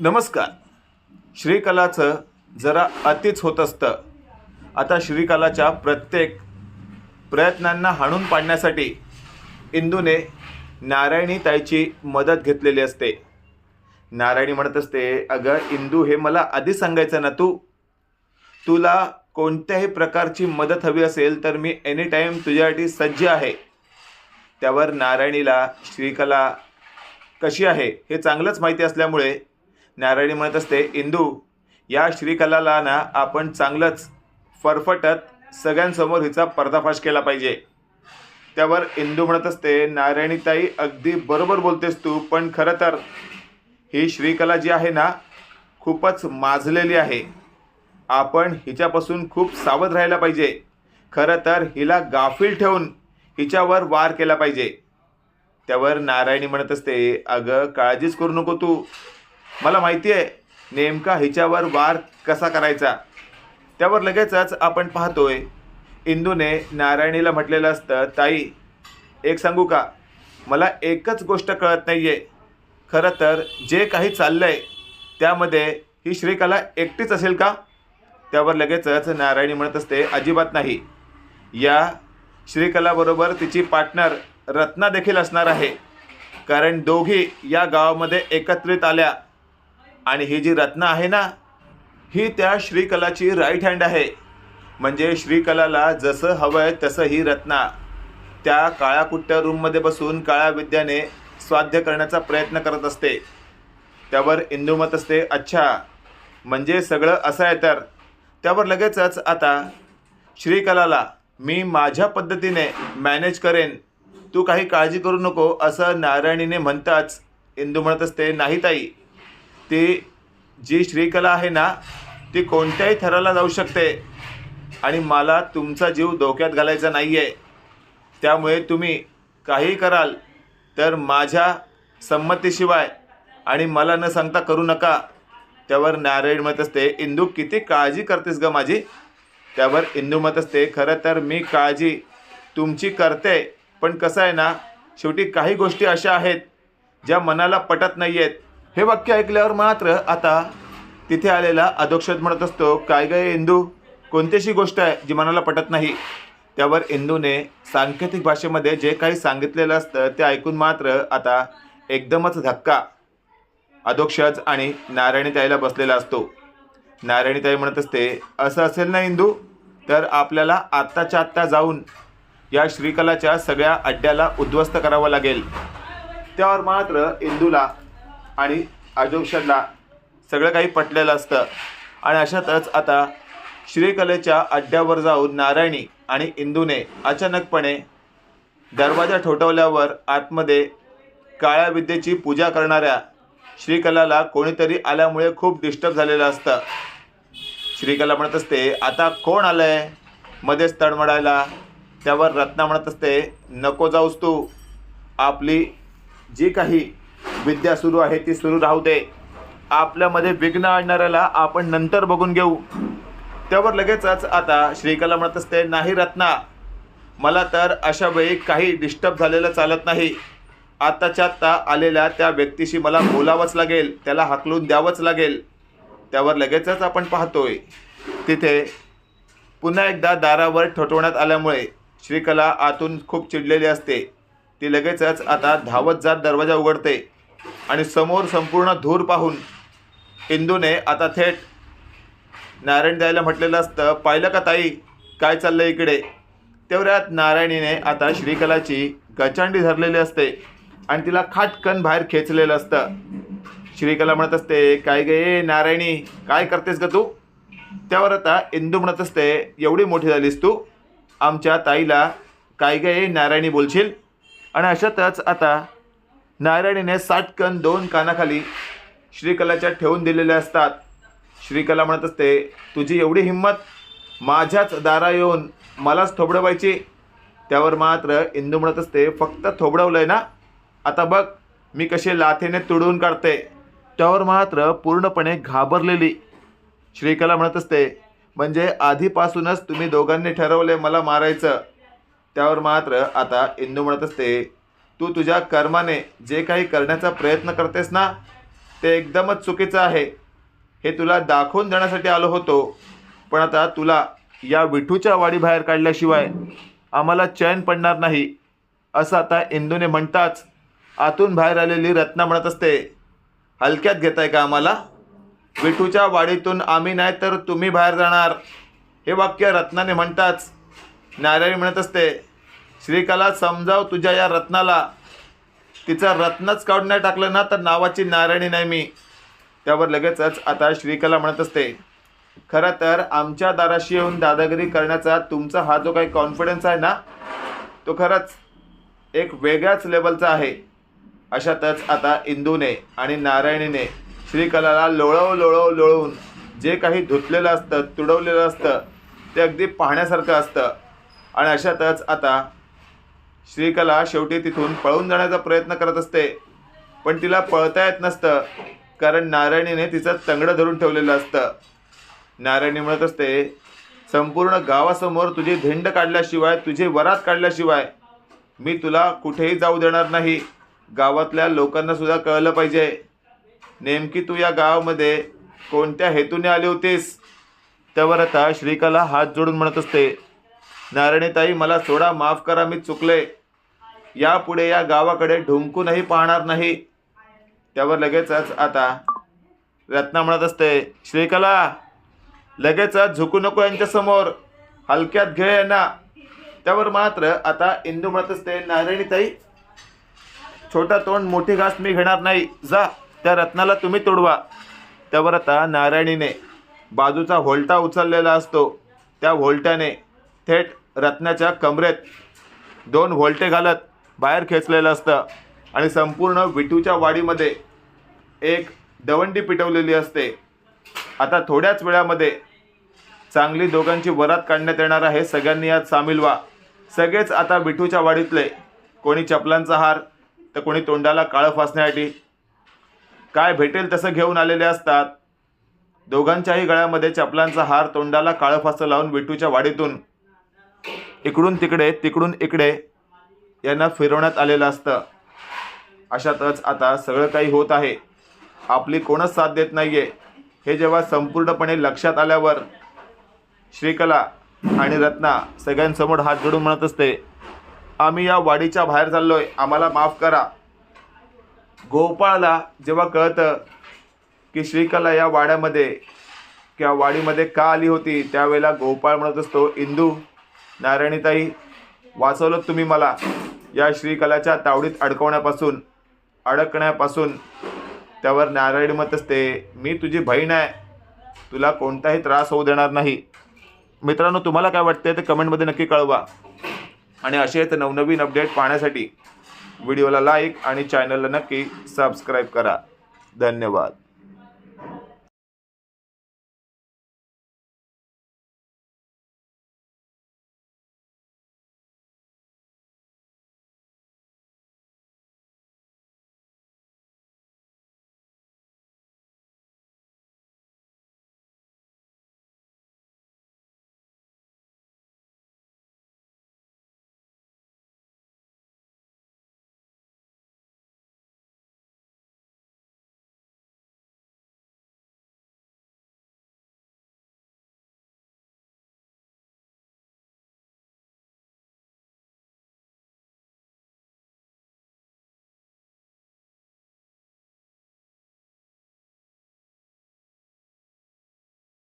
नमस्कार. श्रीकलाचं जरा अतिच होत असतं. आता श्रीकलाच्या प्रत्येक प्रयत्नांना हाणून पाडण्यासाठी इंदूने नारायणी ताईची मदत घेतलेली असते. नारायणी म्हणत असते अगं इंदू हे मला आधी सांगायचं ना तू? तुला कोणत्याही प्रकारची मदत हवी असेल तर मी एनी टाईम तुझ्यासाठी सज्ज आहे. त्यावर नारायणीला श्रीकला कशी आहे हे चांगलंच माहिती असल्यामुळे नारायणी म्हणत असते इंदू या श्रीकलाला ना आपण चांगलंच फरफटत सगळ्यांसमोर हिचा पर्दाफाश केला पाहिजे. त्यावर इंदू म्हणत असते नारायणीताई अगदी बरोबर बोलतेस तू पण खरं तर ही श्रीकला जी आहे ना खूपच माजलेली आहे. आपण हिच्यापासून खूप सावध राहायला पाहिजे. खरं तर हिला गाफील ठेवून हिच्यावर वार केला पाहिजे. त्यावर नारायणी म्हणत असते अगं काळजीच करू नको तू. मला माहिती आहे नेमका हिच्यावर वार कसा करायचा? त्यावर लगेचच आपण पाहतोय. इंदूने नारायणीला म्हटलेलं असतं ताई एक सांगू का? मला एकच गोष्ट कळत नाही आहे खरं तर जे काही चाललं आहे त्यामध्ये ही श्रीकला एकटीच असेल का? त्यावर लगेचच नारायणी म्हणत असते अजिबात नाही. या श्रीकलाबरोबर तिची पार्टनर रत्ना देखील असणार आहे. कारण दोघी या गावामध्ये एकत्रित आल्या. आणि ही जी रत्न आहे ना ही त्या श्रीकलाची राईट हँड आहे. म्हणजे श्रीकलाला जसं हवं आहे तसं ही रत्ना. त्या काळ्या कुट्ट्या रूममध्ये बसून काळ्या विद्याने स्वाध्य करण्याचा प्रयत्न करत असते. त्यावर इंदुमत असते अच्छा म्हणजे सगळं असं आहे तर. त्यावर लगेचच आता श्रीकलाला मी माझ्या पद्धतीने मॅनेज करेन. तू काही काळजी करू नको असं नारायणीने म्हणताच इंदू म्हणत असते नाही ताई ती जी श्रीकला आहे ना ती कोणत्याही थराला जाऊ शकते. आणि मला तुमचा जीव धोक्यात घालायचा नाही आहे त्यामुळे तुम्ही काही कराल तर माझ्या संमतीशिवाय आणि मला न सांगता करू नका. त्यावर नारायण मत असते इंदू किती काळजी करतेस ग माझी? त्यावर इंदू मत असते खरं तर मी काळजी तुमची करते पण कसं आहे ना शेवटी काही गोष्टी अशा आहेत ज्या मनाला पटत नाही आहेत हे वाक्य ऐकल्यावर मात्र आता तिथे आलेला अधोक्षत म्हणत असतो काय काय इंदू? कोणतीशी गोष्ट आहे जी मनाला पटत नाही? त्यावर इंदूने सांकेतिक भाषेमध्ये जे काही सांगितलेलं असतं ते ऐकून मात्र आता एकदमच धक्का. अधोक्षज आणि नारायणीताईला बसलेला असतो. नारायणीताई म्हणत असते असं असेल ना इंदू? तर आपल्याला आत्ताच्या आत्ता जाऊन या श्रीकलाच्या सगळ्या अड्ड्याला उद्ध्वस्त करावं लागेल. त्यावर मात्र इंदूला आणि अजोक्षरला सगळं काही पटलेलं असतं. आणि अशातच आता श्रीकलेच्या अड्ड्यावर जाऊन नारायणी आणि इंदूने अचानकपणे दरवाजा ठोठवल्यावर आतमध्ये काळ्या विद्येची पूजा करणाऱ्या श्रीकलाला कोणीतरी आल्यामुळे खूप डिस्टर्ब झालेलं असतं. श्रीकला म्हणत असते आता कोण आलं आहे मध्येच तडमडायला. त्यावर रत्ना म्हणत असते नको जाऊस तू. आपली जी काही विद्या सुरू आहे ती सुरू राहू दे. आपल्यामध्ये विघ्न आणणाऱ्याला आपण नंतर बघून घेऊ. त्यावर लगेचच आता श्रीकला म्हणत असते नाही रत्ना मला तर अशा वेळी काही डिस्टर्ब झालेलं चालत नाही. आत्ताच्या आत्ता आलेल्या त्या व्यक्तीशी मला बोलावंच लागेल त्याला हाकलून द्यावंच लागेल. त्यावर लगेचच आपण पाहतोय. तिथे पुन्हा एकदा दारावर ठोठवण्यात आल्यामुळे श्रीकला आतून खूप चिडलेली असते. ती लगेचच आता धावत जात दरवाजा उघडते. आणि समोर संपूर्ण धूर पाहून इंदूने आता थेट नारायण द्यायला म्हटलेलं असतं पाहिलं का ताई? काय चाललं इकडे? तेवढ्यात नारायणीने आता श्रीकलाची गचांडी धरलेली असते आणि तिला खाटकन बाहेर खेचलेलं असतं. श्रीकला म्हणत असते काय गे नारायणी काय करतेस ग तू? त्यावर आता इंदू म्हणत असते एवढी मोठी झालीस तू? आमच्या ताईला काय गे नारायणी बोलशील? आणि अशातच आता नारायणीने साटकन दोन कानाखाली श्रीकलाच्या ठेवून दिलेल्या असतात. श्रीकला म्हणत असते तुझी एवढी हिंमत माझ्याच दारा येऊन मलाच थोबडवायची त्यावर मात्र इंदू म्हणत असते फक्त थोबडवलंय ना? आता बघ मी कसे लाथेने तुडवून काढते त्यावर मात्र पूर्णपणे घाबरलेली श्रीकला म्हणत असते म्हणजे आधीपासूनच तुम्ही दोघांनी ठरवले मला मारायचं त्यावर मात्र आता इंदू म्हणत असते तू तुझ्या कर्माने जे काही करण्याचा प्रयत्न करतेस ना ते एकदमच चुकीचं आहे. हे तुला दाखवून देण्यासाठी आलो होतो पण आता तुला या विठूच्या वाडीबाहेर काढल्याशिवाय आम्हाला चैन पडणार नाही असं आता इंदूने म्हणताच आतून बाहेर आलेली रत्ना म्हणत असते हलक्यात घेताय का आम्हाला? विठूच्या वाडीतून आम्ही नाही तर तुम्ही बाहेर जाणार. हे वाक्य रत्नाने म्हणताच नारायणी म्हणत असते श्रीकला समजाव तुझ्या या रत्नाला. तिचं रत्नच काढून नाही टाकलं ना तर नावाची नारायणी नाही मी. त्यावर लगेचच आता श्रीकला म्हणत असते खरं तर आमच्या दाराशी येऊन दादागिरी करण्याचा तुमचा हा जो काही कॉन्फिडन्स आहे ना तो खरंच एक वेगळ्याच लेवलचा आहे. अशातच आता इंदूने आणि नारायणीने श्रीकलाला लोळव लोळव लोळवून जे काही धुतलेलं असतं तुडवलेलं असतं ते अगदी पाहण्यासारखं असतं. आणि अशातच आता श्रीकला शेवटी तिथून पळून जाण्याचा प्रयत्न करत असते. पण तिला पळता येत नसतं कारण नारायणीने तिचं तंगडं धरून ठेवलेलं असतं. नारायणी म्हणत असते संपूर्ण गावासमोर तुझी धिंड काढल्याशिवाय तुझी वरात काढल्याशिवाय मी तुला कुठेही जाऊ देणार नाही. गावातल्या लोकांना सुद्धा कळलं पाहिजे. नेमकी तू या गावामध्ये कोणत्या हेतूने आली होतीस? त्यावर आता श्रीकला हात जोडून म्हणत असते नारायणीताई मला सोडा माफ करा मी चुकले. यापुढे या गावाकडे ढुंकूनही पाहणार नाही. त्यावर लगेचच आता रत्ना म्हणत असते श्रीकला लगेचच झुकू नको यांच्यासमोर हलक्यात घे यांना. त्यावर मात्र आता इंदू म्हणत असते नारायणीताई छोटा तोंड मोठी घास मी घेणार नाही. जा त्या रत्नाला तुम्ही तोडवा. त्यावर आता नारायणीने बाजूचा व्होल्टा उचललेला असतो. त्या व्होल्ट्याने थेट रत्नाच्या कमरेत दोन व्होल्टे घालत बाहेर खेचलेलं असतं आणि संपूर्ण विठूच्या वाडीमध्ये एक दवंडी पिटवलेली असते. आता थोड्याच वेळामध्ये चांगली दोघांची वरात काढण्यात येणार आहे. सगळ्यांनी यात सामील व्हा. सगळेच आता विठूच्या वाडीतले. कोणी चपलांचा हार तर कोणी तोंडाला काळं फासण्यासाठी. काय भेटेल तसं घेऊन आलेले असतात. दोघांच्याही गळ्यामध्ये चपलांचा हार तोंडाला काळं फासं लावून विठूच्या वाडीतून इकडून तिकडे तिकडून इकडे यांना फिरवण्यात आलेलं असतं. अशातच आता सगळं काही होत आहे. आपली कोणच साथ देत नाही आहे हे जेव्हा संपूर्णपणे लक्षात आल्यावर श्रीकला आणि रत्ना सगळ्यांसमोर हात जोडून म्हणत असते आम्ही या वाडीच्या बाहेर चाललो आहे आम्हाला माफ करा. गोपाळला जेव्हा कळतं की श्रीकला या वाड्यामध्ये किंवा वाडीमध्ये का आली होती त्यावेळेला गोपाळ म्हणत असतो इंदू नारायणीताई वाचवलं तुम्ही मला. या श्रीकलाच्या तावडीत अडकवण्यापासून अडकण्यापासून त्यावर नारायणी मत असते. मी तुझी बहीण आहे. तुला कोणताही त्रास होऊ देणार नाही. मित्रांनो तुम्हाला काय वाटते ते कमेंटमध्ये नक्की कळवा. आणि असेच नवनवीन अपडेट पाहण्यासाठी व्हिडिओला लाईक आणि चॅनलला नक्की सबस्क्राईब करा. धन्यवाद.